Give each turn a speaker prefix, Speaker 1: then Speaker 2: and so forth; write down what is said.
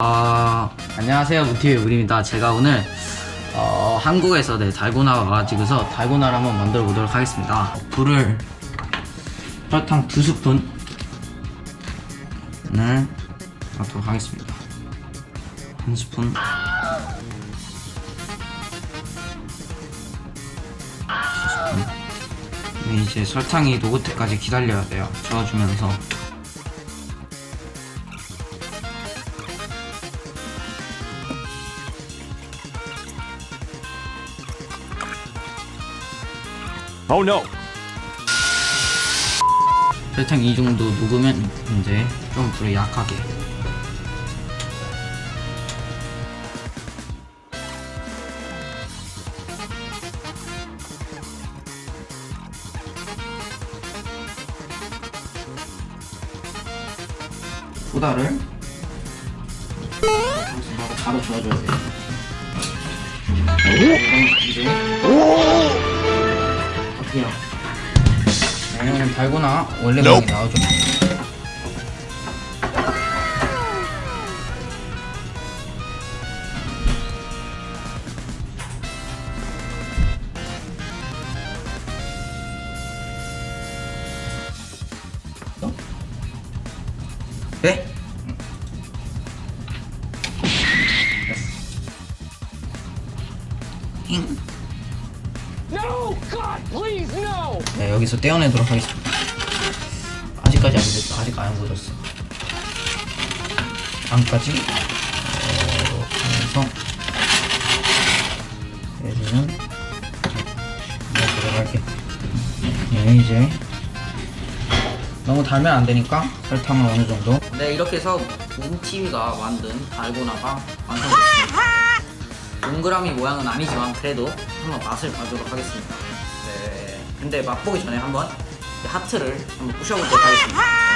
Speaker 1: 아, 안녕하세요. 무티의 우리입니다. 제가 오늘 어, 한국에서 네, 달고나 와가지고서 달고나를 한번 만들어 보도록 하겠습니다. 불을 설탕 두 스푼을 넣도록 하겠습니다. 한 스푼. 두 스푼. 네, 이제 설탕이 녹을 때까지 기다려야 돼요. 저어주면서.
Speaker 2: Oh no!
Speaker 1: 설탕 이 정도 녹으면 이제 좀 불을 약하게. 소다를 바로 저어줘야 돼요. 이제 어떻게요? 네, 오늘 달고나 원래 모양이 나오죠. 어? 네? 잉.
Speaker 3: No! God, please, no!
Speaker 1: 네, 여기서 떼어내도록 하겠습니다. 아직까지 안 됐어. 아직 안 굳었어. 안까지 어, 하면서 얘는 들어갈게. 네, 이제 너무 달면 안 되니까 설탕을 어느 정도. 네, 이렇게 해서 뭉티비가 만든 달고나가 완성됐습니다. 동그라미 모양은 아니지만 그래도 한번 맛을 봐주도록 하겠습니다. 네. 근데 맛보기 전에 한번 이 하트를 한번 부셔보도록 하겠습니다.